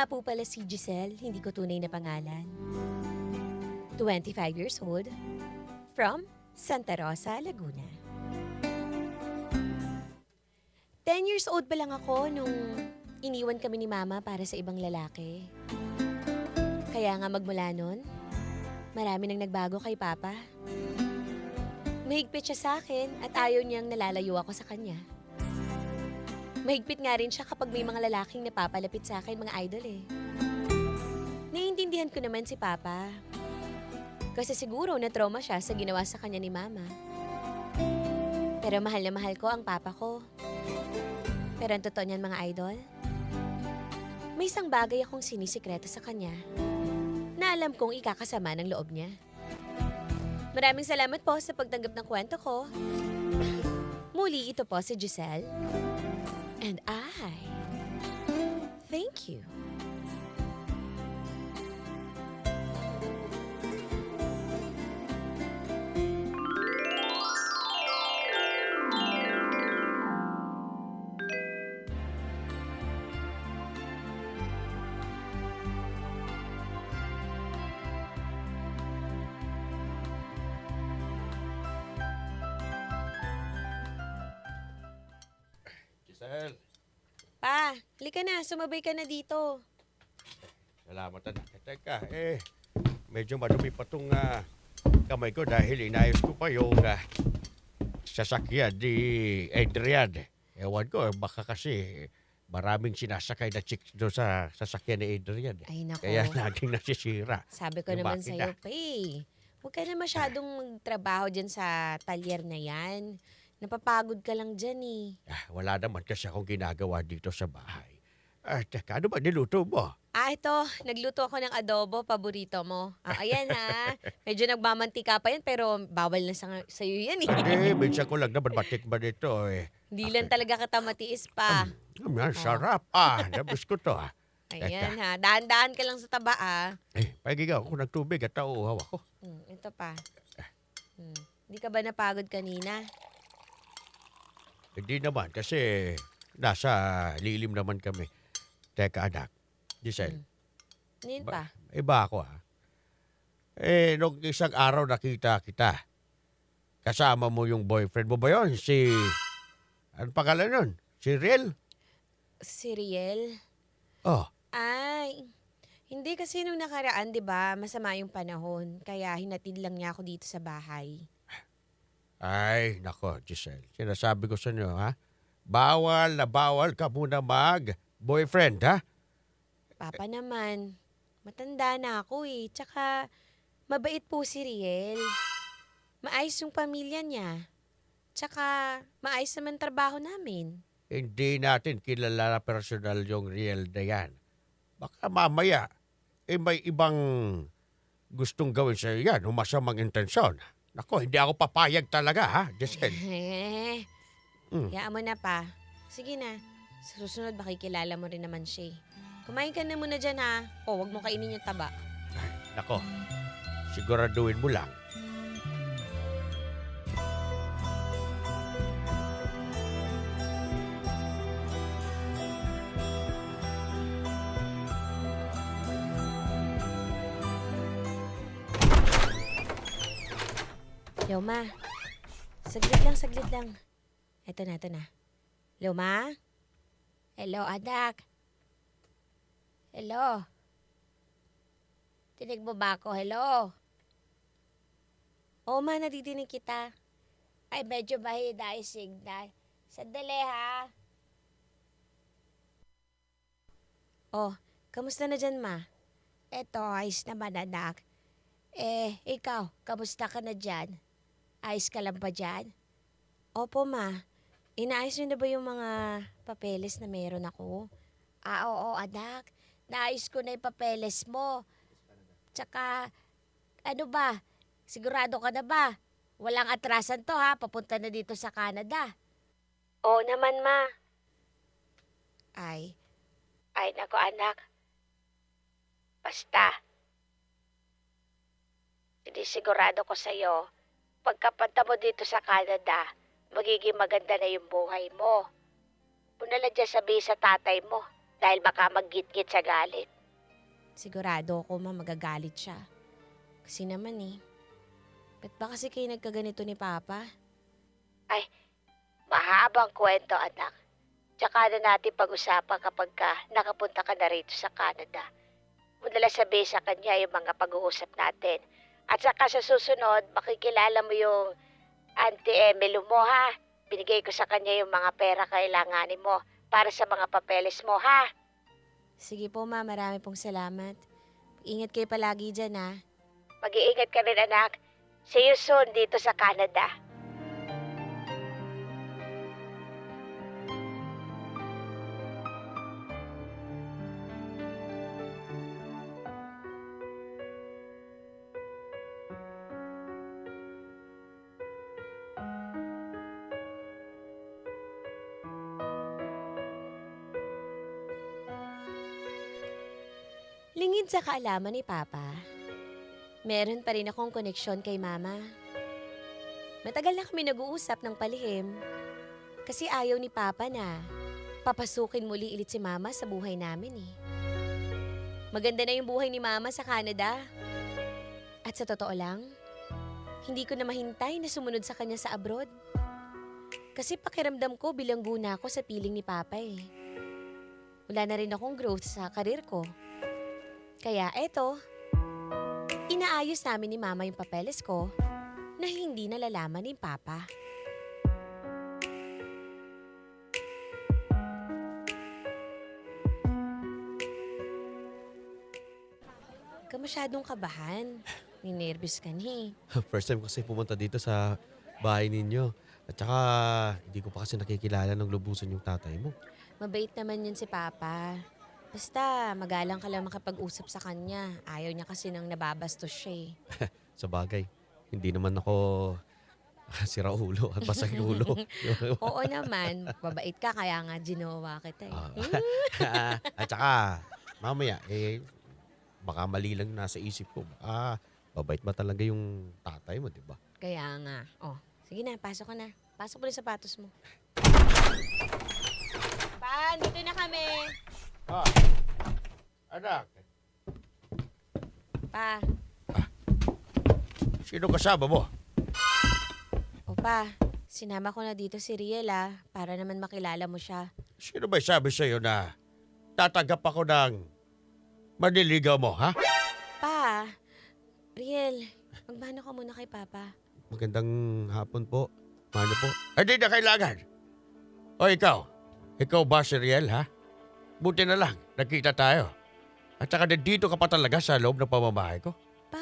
nga po pala si Giselle, hindi ko tunay na pangalan. 25 years old, from Santa Rosa, Laguna. 10 years old pa lang ako nung iniwan kami ni Mama para sa ibang lalaki. Kaya nga magmula nun, marami nang nagbago kay Papa. Mahigpit siya sa akin at ayaw niyang nalalayo ako sa kanya. Mahigpit nga rin siya kapag may mga lalaking napapalapit sa akin, mga idol eh. Naiintindihan ko naman si Papa. Kasi siguro na-trauma siya sa ginawa sa kanya ni Mama. Pero mahal na mahal ko ang Papa ko. Pero ang totoo niyan, mga idol, may isang bagay akong sinisikreto sa kanya na alam kong ikakasama ng loob niya. Maraming salamat po sa pagtanggap ng kwento ko. Muli ito po si Giselle. And I thank you. Na. Sumabay ka na dito. salamat. Eh, Teka, eh, medyo madumi pa tong ah, kamay ko dahil inayos ko pa yung ah, sasakyan ni Adrian. Ewan ko, baka kasi maraming sinasakay na chicks doon sa sasakyan ni Adrian. eh. Ay, nako. Kaya naging nasisira. Sabi ko yung naman makina. sa'yo, pa eh. Huwag ka na masyadong magtrabaho dyan sa talyer na yan. Napapagod ka lang dyan eh. Ah, wala naman kasi akong ginagawa dito sa bahay. Ah, teka, ano ba niluto mo? Ah, ito. Nagluto ako ng adobo, paborito mo. Ah, ayan ha. Medyo nagmamantika pa yan, pero bawal na sa, sa'yo yan eh. eh, minsan ko lang naman matikman ito eh. Hindi lang talaga kita matiis pa. Mm, yan, sarap. Ah, nabis ko to ah. Ayan ha. Dahan-dahan ka lang sa taba ah. Eh, pagigaw ako ng tubig at nauuhaw ako. Hmm, ito pa. Hmm. Hindi ka ba napagod kanina? Hindi naman kasi nasa lilim naman kami. Teka anak, Giselle, Ngayon Ba- pa. iba ako ah. Eh, nung isang araw nakita kita, kasama mo yung boyfriend mo ba yun? Si, ano pangalan nun? Si Riel? Si Riel? Oh, Ay, hindi kasi nung nakaraan, di ba, masama yung panahon. Kaya hinatid lang niya ako dito sa bahay. ay, nako, Giselle. Sinasabi ko sa inyo, ha? Bawal na bawal ka muna mag-boyfriend, ha? Papa naman, matanda na ako eh. Tsaka, mabait po si Riel. Maayos yung pamilya niya. Tsaka, maayos naman trabaho namin. Hindi natin kilala na personal yung real na yan. Baka mamaya, eh may ibang gustong gawin sa yan, o masamang intensyon. Nako, hindi ako papayag talaga, ha, Giselle? Eh, Mm. hayaan mo na pa. Sige na. Sa susunod, makikilala mo rin naman siya eh. Kumain ka na muna dyan ha. O, wag mo kainin yung taba. Nako, siguraduhin mo lang. Yo, ma. Saglit lang, saglit lang. Eto na, eto na. Hello, ma? Hello, anak. Hello. Tinig mo ba ako? Hello? Oo, ma, nadidinig kita. Ay, medyo mahina yung signal. Sandali, ha? Oh, kamusta na dyan, ma? Eto, ayos naman, anak. Eh, ikaw, kamusta ka na dyan? Ayos ka lang ba dyan? Opo, ma. Inaayos niyo na ba yung mga papeles na meron ako? Ah, oo, anak. Naayos ko na yung papeles mo. Tsaka, ano ba? Sigurado ka na ba? Walang atrasan to ha, papunta na dito sa Canada. Oo naman, ma. Ay. Ay, nako anak. Basta. Sinisigurado ko sa'yo, pagkapunta mo dito sa Canada, magiging maganda na yung buhay mo. Punala dyan sabihin sa tatay mo dahil baka maggit-git sa galit. Sigurado ako ma magagalit siya. Kasi naman eh, ba't ba kasi kayo nagkaganito ni Papa? Ay, mahabang kwento anak. Tsaka na natin pag-usapan kapag ka nakapunta ka na rito sa Canada. Muna sabihin sa kanya yung mga pag-uusap natin. At saka sa susunod, makikilala mo yung Auntie Emily mo ha. Binigay ko sa kanya yung mga pera kailanganin mo para sa mga papeles mo ha. Sige po ma, marami pong salamat. Ingat kayo palagi dyan ha. Mag-iingat ka rin anak. See you soon dito sa Canada. Lingid sa kaalaman ni Papa, meron pa rin akong koneksyon kay Mama. Matagal na kami nag-uusap ng palihim kasi ayaw ni Papa na papasukin muli ulit si Mama sa buhay namin eh. Maganda na yung buhay ni Mama sa Canada. At sa totoo lang, hindi ko na mahintay na sumunod sa kanya sa abroad. Kasi pakiramdam ko bilanggo na ako sa piling ni Papa eh. Wala na rin akong growth sa karir ko. Kaya eto, inaayos namin ni Mama yung papeles ko na hindi nalalaman ni Papa. Ka masyadong kabahan. Ninervous ka ni. First time kasi pumunta dito sa bahay ninyo. At saka, hindi ko pa kasi nakikilala ng lubusan yung tatay mo. Mabait naman yun si Papa. Basta, magalang ka lang makapag-usap sa kanya. Ayaw niya kasi nang nababastos siya eh. Sa bagay, hindi naman ako sira ulo at basag ulo. Oo naman, mabait ka kaya nga ginawa kita eh. Ah. at saka, mamaya, eh, baka mali lang nasa isip ko. Ah, babait ba talaga yung tatay mo, di ba? Kaya nga. Oh, sige na, pasok ka na. Pasok mo yung sapatos mo. Pa, dito na kami. Ah, anak, Pa, sino kasama mo? o pa, sinama ko na dito si Riel ah, para naman makilala mo siya. Sino ba sabi sa'yo na tatanggap ako ng maniligaw mo, ha? Pa, Riel, magbano ka muna kay Papa. Magandang hapon po. Mano po? Hindi na kailangan. O ikaw, ikaw ba si Riel, ha? Buti na lang, nakita tayo. At saka dito ka pa talaga sa loob ng pamamahay ko. Pa,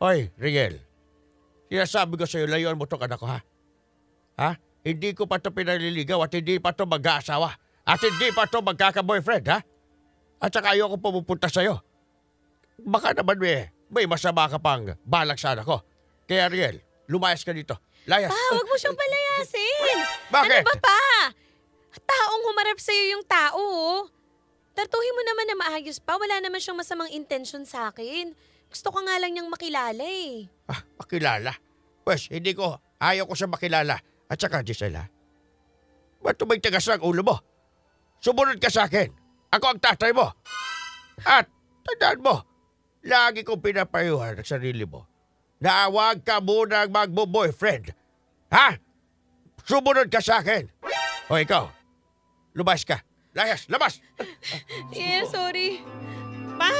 Hoy, Riel. Sinasabi ko sa'yo, layuan mo tong anak ko, ha? Ha? Hindi ko pa to pinaliligaw at hindi pa to mag-aasawa. At hindi pa to magkaka-boyfriend, ha? At saka ayoko pumupunta sa'yo. Baka naman may, may masama ka pang balak sa anak ko. Kaya Riel, lumayas ka dito. Layas. pa, wag mo siyang palayasin. Bakit? Ano ba pa? Taong humarap sa'yo yung tao, oh. Tartuhin mo naman na maayos pa. Wala naman siyang masamang intention sa akin. Gusto ko nga lang niyang makilala eh. Ah, makilala? Pwes, hindi ko. Ayaw ko siya makilala. At saka, Gisela, ba't tumay tagas ang ulo mo? Sumunod ka sa akin. Ako ang tatay mo. At, tandaan mo, lagi kong pinapayuhan ang sarili mo na huwag ka munang magbo-boyfriend. Ha? Sumunod ka sa akin. O ikaw, lumayas ka. Layas, labas! Yeah, sorry. Pa!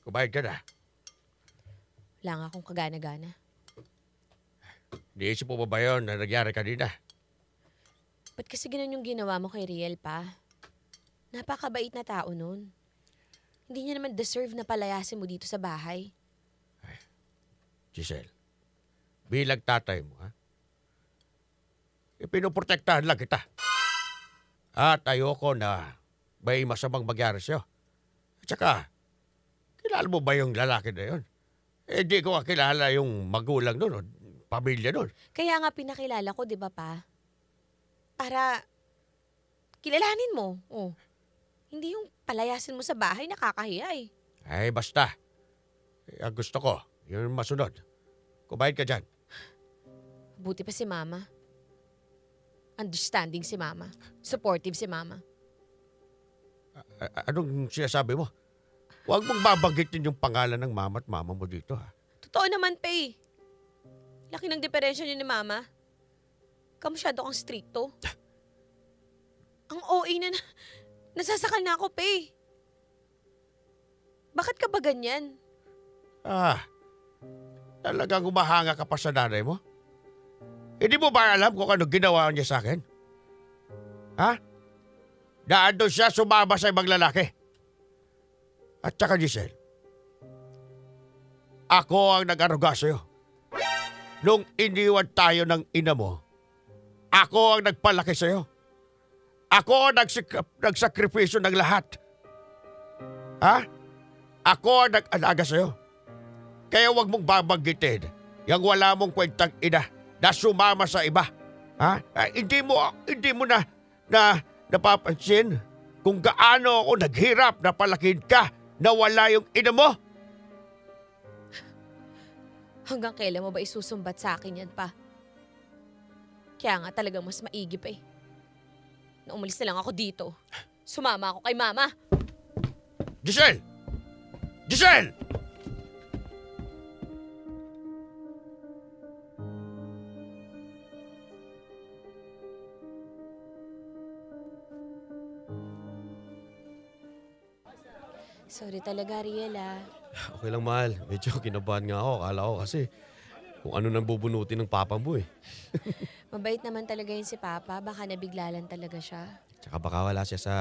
Kumain ka na. Wala nga akong kagana-gana. Niisip mo ba ba yun na nangyari kanina? Ba't kasi ganun yung ginawa mo kay Riel, pa? Napakabait na tao nun. Hindi niya naman deserve na palayasin mo dito sa bahay. Giselle, bilang tatay mo, ha? Pinoprotektahan lang kita. At ayoko na may masamang magyari sa'yo. At saka, kilala mo ba yung lalaki na yun? Eh, di ko kilala yung magulang nun, o pamilya nun. Kaya nga pinakilala ko, di ba pa? Para kilalanin mo. Oh. Hindi yung palayasin mo sa bahay, nakakahiya eh. Ay, basta. Eh, ang gusto ko, yun yung masunod. Kumain ka dyan. Buti pa si mama. Understanding si mama. Supportive si mama. A- a- anong sinasabi mo? Huwag mong babanggitin yung pangalan ng mama at mama mo dito, ha? Totoo naman, Pay. Laki ng diferensya niyo ni mama. Kamusyado kang stricto. Ang OA na, na nasasakal na ako, Pay. Bakit ka ba ganyan? Ah, talagang umahanga ka pa sa nanay mo? Hindi mo ba alam kung ano ginawa niya sa akin? Ha? Naandun siya sumama sa ibang lalaki. At saka Giselle, ako ang nag-aruga sa'yo. Nung iniwan tayo ng ina mo, ako ang nagpalaki sa'yo. Ako ang nagsik- nagsakripisyo ng lahat. Ha? Ako ang nag-alaga sa'yo. Kaya wag mong babanggitin yung wala mong kwentang ina na sumama sa iba. Ha? Ah, hindi mo hindi mo na na napapansin kung gaano ako naghirap na palakin ka na wala yung ina mo. Hanggang kailan mo ba isusumbat sa akin yan pa? Kaya nga talagang mas maigi pa eh. Na umalis na lang ako dito. Sumama ako kay mama. Giselle! Giselle! Sorry talaga, Riel ah. Okay lang, mahal. Medyo kinabahan nga ako. Akala ko kasi kung ano nang bubunutin ng papa mo eh. Mabait naman talaga yun si Papa. Baka nabiglalan talaga siya. Tsaka baka wala siya sa,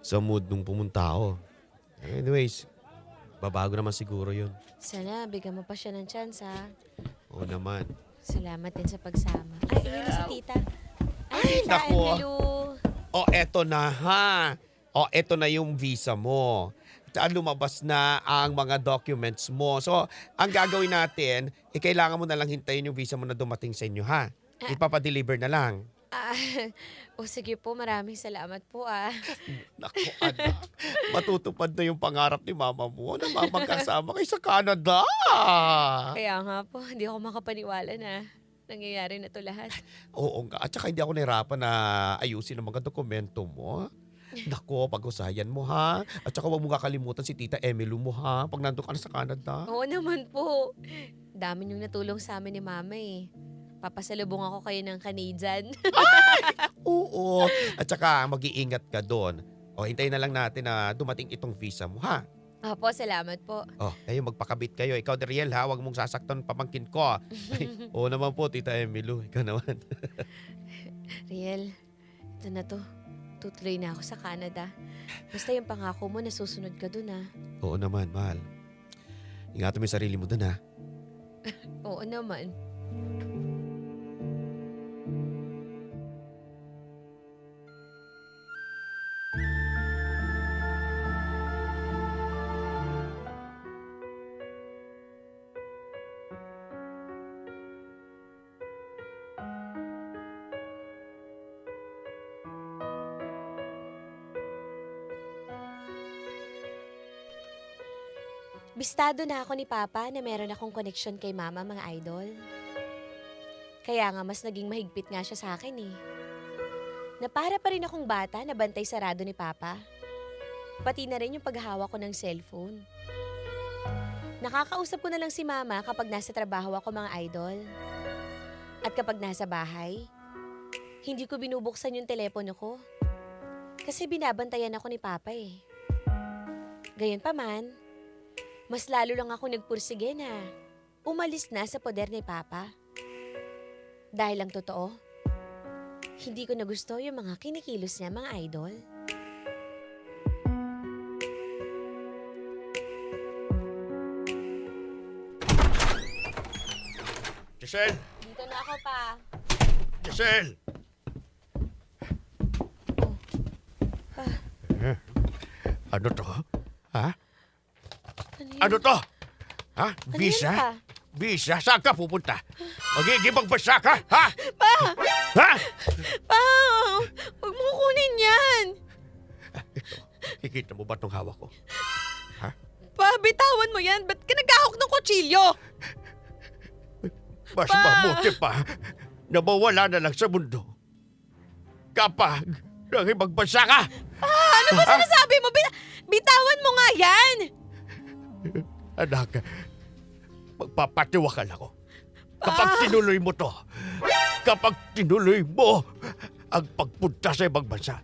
sa mood nung pumunta ako. Anyways, babago naman siguro yun. Sana, bigyan mo pa siya ng chance ha. Oo naman. Salamat din sa pagsama. Ay, ayun na si tita. Ay, tita naku. Emilu. O, eto na ha. O, eto na yung visa mo. Saan lumabas na ang mga documents mo. So, ang gagawin natin, eh, kailangan mo na lang hintayin yung visa mo na dumating sa inyo, ha? Ipapadeliver na lang. Ah, o sige po, maraming salamat po ah. Naku, anak. Matutupad na yung pangarap ni mama mo na mamagkasama kayo sa Canada. Kaya nga po, hindi ako makapaniwala na nangyayari na to lahat. Oo nga. At saka hindi ako nahirapan na ayusin ang mga dokumento mo. Nako, pag-usayan mo ha. At saka huwag mo kakalimutan si Tita Emily mo ha. Pag nandun ka na sa Canada. Oo naman po. Dami niyong natulong sa amin ni Mama eh. Papasalubong ako kayo ng Canadian. Oo. At saka mag-iingat ka doon. O, hintayin na lang natin na dumating itong visa mo ha. Opo, salamat po. Oh, kayo magpakabit kayo. Ikaw, Dariel ha. Huwag mong sasaktan pamangkin ko. Ay, oo naman po, Tita Emily. Ikaw naman. Riel, ito na to. Tutuloy na ako sa Canada. Basta yung pangako mo, nasusunod ka dun ah. Oo naman, mahal. Ingatan mo yung sarili mo doon ha. Oo naman. Bistado na ako ni Papa na meron akong connection kay Mama, mga idol. Kaya nga mas naging mahigpit nga siya sa akin eh. Na para pa rin akong bata na bantay sarado ni Papa. Pati na rin yung paghahawa ko ng cellphone. Nakakausap ko na lang si Mama kapag nasa trabaho ako mga idol. At kapag nasa bahay, hindi ko binubuksan yung telepono ko. Kasi binabantayan ako ni Papa eh. Gayon pa man, mas lalo lang ako nagpursige na umalis na sa poder ni Papa. Dahil ang totoo, hindi ko na gusto yung mga kinikilos niya mga idol. Giselle! Dito na ako pa. Giselle! Eh, Ano to? Ha? Ano, to? Ha? Visa? pa? Visa? Saan ka pupunta? Magigibang bansa ka? Ha? Pa! Ha? Pa! Huwag mo kunin yan! Kikita mo ba itong hawak ko? Pa, bitawan mo yan. Ba't ka naghahawak ng kutsilyo? Mas Pa! mabuti pa na mawala na lang sa mundo. Kapag nakibagbansa ka! Ano ba sinasabi mo? Bit- bitawan mo nga yan! Anak, magpapatiwakal ako. Kapag tinuloy mo to, kapag tinuloy mo ang pagpunta sa ibang bansa,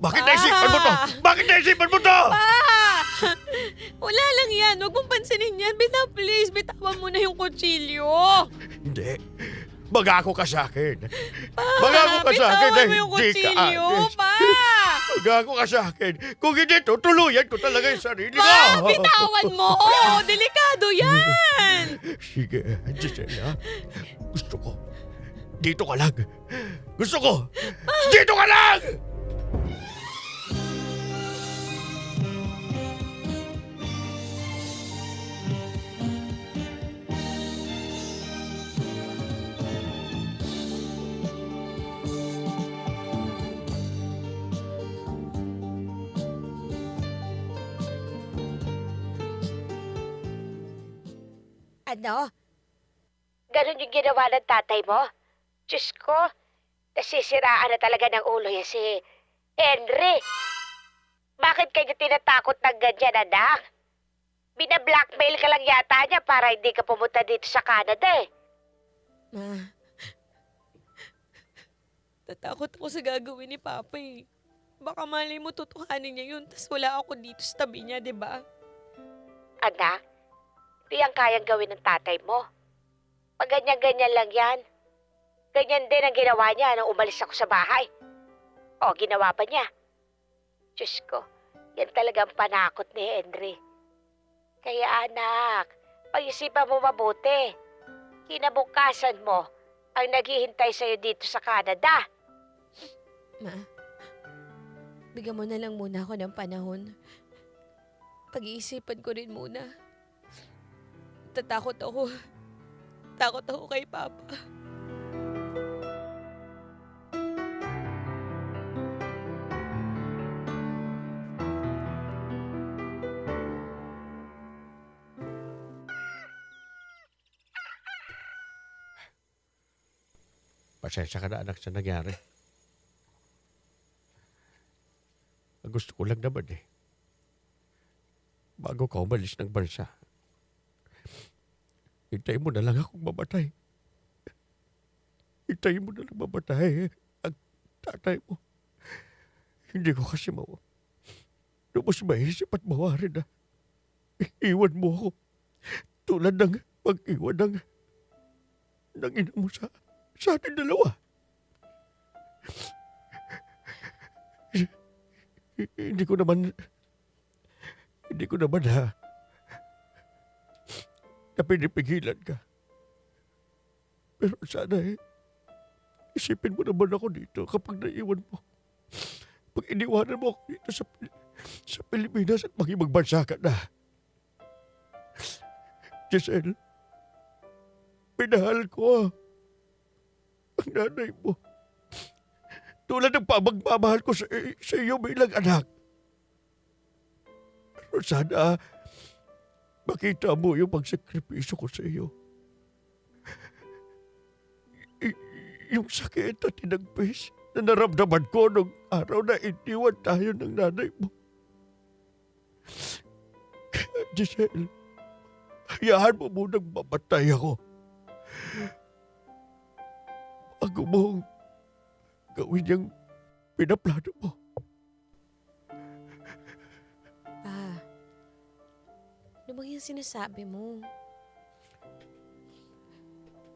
bakit Pa! naisipan mo to? Bakit naisipan mo to? Pa! Wala lang yan. Huwag mong pansinin yan. Bitaw, please. Bitawan mo na yung kutsilyo. Hindi. Magako ka sa akin. Pa! Magako ka sa akin. Bitawan mo yung hindi ka kutsilyo, pa! Magako ka sa akin. Kung hindi, tutuluyan ko talaga yung sarili ko. Pa! Bitawan mo! Delikado yan! Sige, Gisela. Gusto ko. Dito ka lang. Gusto ko. Dito ka lang! Ano? Ganon yung ginawa ng tatay mo? Diyos ko, nasisiraan na talaga ng ulo yan si Henry. Bakit kanya tinatakot ng ganyan, anak? Bina-blackmail ka lang yata niya para hindi ka pumunta dito sa Canada eh. Ma, tatakot ako sa gagawin ni Papa eh. Baka mali mo tutuhanin niya yun, tas wala ako dito sa tabi niya, di ba? Anak, hindi ang kayang gawin ng tatay mo. Pag ganyan-ganyan lang yan. Ganyan din ang ginawa niya nung umalis ako sa bahay. O, ginawa pa niya. Diyos ko, yan talagang panakot ni Henry. Kaya anak, pag-isipan mo mabuti. Kinabukasan mo ang naghihintay sa'yo dito sa Canada. Ma, bigyan mo na lang muna ako ng panahon. Pag-iisipan ko rin muna. Tatakot ako. Takot ako kay Papa. Pasensya ka na anak sa nangyari. Ang gusto ko lang naman eh. Bago ka umalis ng bansa, hintayin mo na lang akong mamatay. Hintayin mo na lang mamatay ang tatay mo. Hindi ko kasi mawa. Lubos maisip at mawarin na iwan mo ako. Tulad ng pag-iwan ng, ng ina mo sa, sa ating dalawa. Hindi ko naman hindi ko naman ha na pinipigilan ka. Pero sana eh, isipin mo naman ako dito kapag naiwan mo. Pag iniwanan mo ako dito sa, sa Pilipinas at magibagbansa ka na. Giselle, pinahal ko ah. ang nanay mo. Tulad ng pamagmamahal ko sa, sa iyo bilang anak. Pero sana makita mo yung pagsakripisyo ko sa iyo. Y- yung sakit at tinagpis na naramdaman ko nung araw na iniwan tayo ng nanay mo. Kaya, Giselle, hayaan mo munang mamatay ako. Bago mong gawin yung pinaplano mo. Ano bang yung sinasabi mo?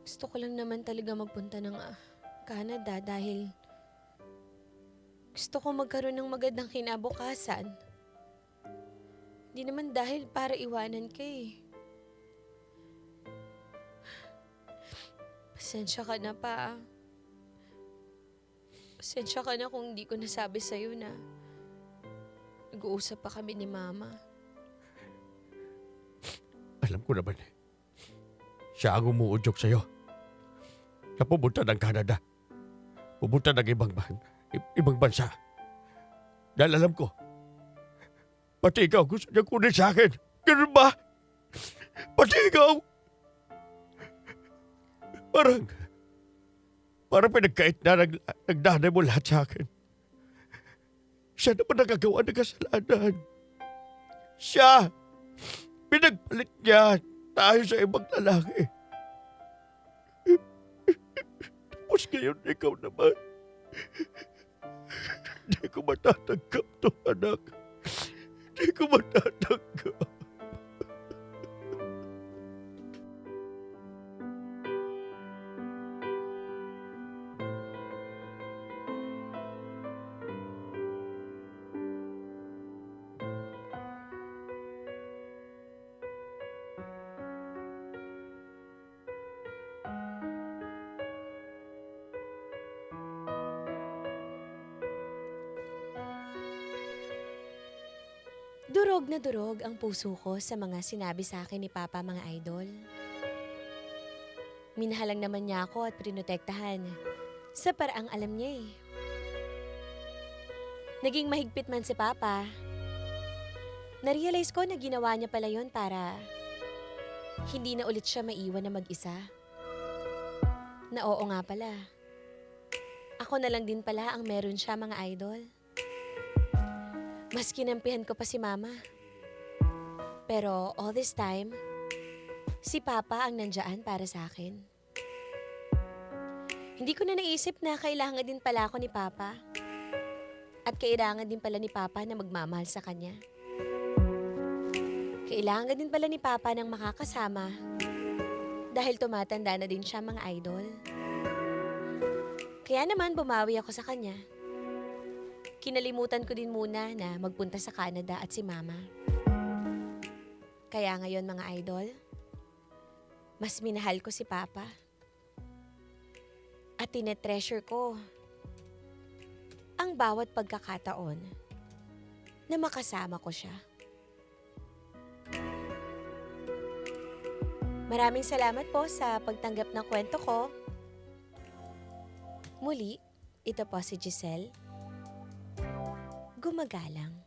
Gusto ko lang naman talaga magpunta ng ah, Canada dahil gusto ko magkaroon ng magandang kinabukasan. Hindi naman dahil para iwanan ka eh. Pasensya ka na pa. ah. Pasensya ka na kung hindi ko nasabi sa'yo na nag-uusap pa kami ni Mama. Alam ko naman eh. Siya ang umuudyok sa'yo. Na pumunta ng Canada. Pumunta ng ibang, ibang bansa. Dahil alam ko, pati ikaw gusto niya kunin sa akin. Ganun ba? Pati ikaw. Parang, parang pinagkait na nag, nagdanay mo lahat sa akin. Siya naman nakagawa ng kasalanan. Siya! Pinagpalit niya tayo sa ibang lalaki. Tapos ngayon, ikaw naman. Hindi ko matatanggap to, anak. Hindi ko matatanggap. Durog na durog ang puso ko sa mga sinabi sa akin ni Papa mga idol. Minahalang naman niya ako at prinotektahan sa paraang alam niya eh. Naging mahigpit man si Papa. Narealize ko na ginawa niya pala yon para hindi na ulit siya maiwan na mag-isa. Na oo nga pala. Ako na lang din pala ang meron siya mga idol. Mas kinampihan ko pa si Mama. Pero all this time, si Papa ang nandyan para sa akin. Hindi ko na naisip na kailangan din pala ako ni Papa. At kailangan din pala ni Papa na magmamahal sa kanya. Kailangan din pala ni Papa ng makakasama dahil tumatanda na din siya mga idol. Kaya naman bumawi ako sa kanya kinalimutan ko din muna na magpunta sa Canada at si Mama. Kaya ngayon mga idol, mas minahal ko si Papa. At tinetreasure ko ang bawat pagkakataon na makasama ko siya. Maraming salamat po sa pagtanggap ng kwento ko. Muli, ito po si Giselle gumagalang.